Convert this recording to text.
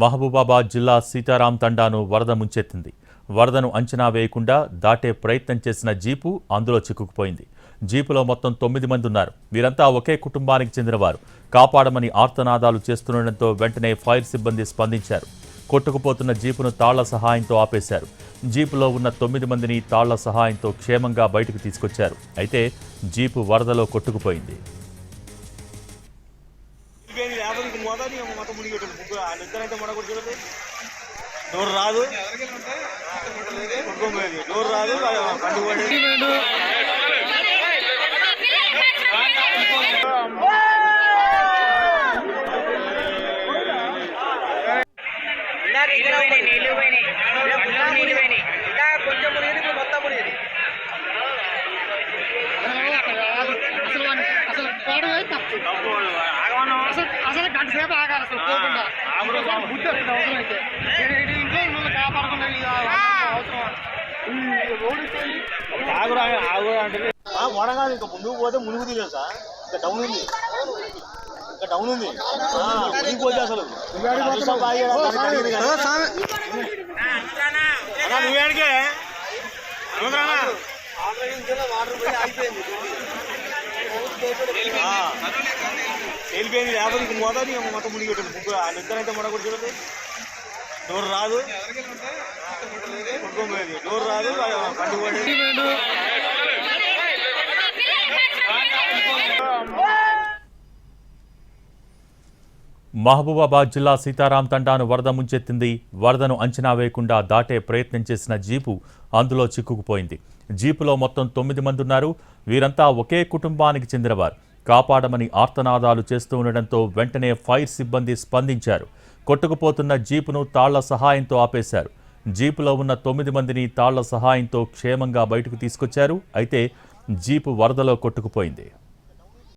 మహబూబాబాద్ జిల్లా సీతారాం తండాను వరద ముంచెత్తింది. వరదను అంచనా వేయకుండా దాటే ప్రయత్నం చేసిన జీపు అందులో చిక్కుకుపోయింది. జీపులో మొత్తం తొమ్మిది మంది ఉన్నారు వీరంతా ఒకే కుటుంబానికి చెందినవారు. కాపాడమని ఆర్తనాదాలు చేస్తుండటంతో వెంటనే ఫైర్ సిబ్బంది స్పందించారు. కొట్టుకుపోతున్న జీపును తాళ్ళ సహాయంతో ఆపేశారు. జీపులో ఉన్న తొమ్మిది మందిని తాళ్ళ సహాయంతో క్షేమంగా బయటకు తీసుకొచ్చారు. అయితే జీపు వరదలో కొట్టుకుపోయింది. మొదటి మొత్తం మునిగేటోళ్ళు ముగ్గురు వాళ్ళు ఇద్దరైతే మొడగొట్టి చూడండి డోర్ రాదు. డోర్ రాదు. బండి పడి అసలు అసలు తప్పు. సేపు ఆగాలి అసలు పోకుండా అవసరం అయితే. నేను ఇంట్లో మిమ్మల్ని కాపాడకుండా ఇది అవసరం ఆగురా అంటే. మొడగాదు ఇంకా ముందుకు పోతే మునుగు తీయలేదు సార్. ఇంకా డౌన్ ఉంది. ఇంకా డౌన్ ఉంది. ఆ, మునిగి పోతే అసలు. బాగా దానికి వెళ్ళిపోయింది లేకపోతే ఇంక మొదటి మొత్తం మునిగేటోళ్ళు ముగ్గురు వాళ్ళు ఇద్దరైతే మొడగొట్టి చూడండి డోర్ రాదు డోర్ రాదు బండి పడి మహబూబాబాద్ జిల్లా సీతారాం తండాను వరద ముంచెత్తింది. వరదను అంచనా వేయకుండా దాటే ప్రయత్నం చేసిన జీపు అందులో చిక్కుకుపోయింది. జీపులో మొత్తం తొమ్మిది మంది ఉన్నారు వీరంతా ఒకే కుటుంబానికి చెందినవారు. కాపాడమని ఆర్తనాదాలు చేస్తూ ఉండడంతో వెంటనే ఫైర్ సిబ్బంది స్పందించారు. కొట్టుకుపోతున్న జీపును తాళ్ళ సహాయంతో ఆపేశారు. జీపులో ఉన్న తొమ్మిది మందిని తాళ్ళ సహాయంతో క్షేమంగా బయటకు తీసుకొచ్చారు. అయితే జీపు వరదలో కొట్టుకుపోయింది.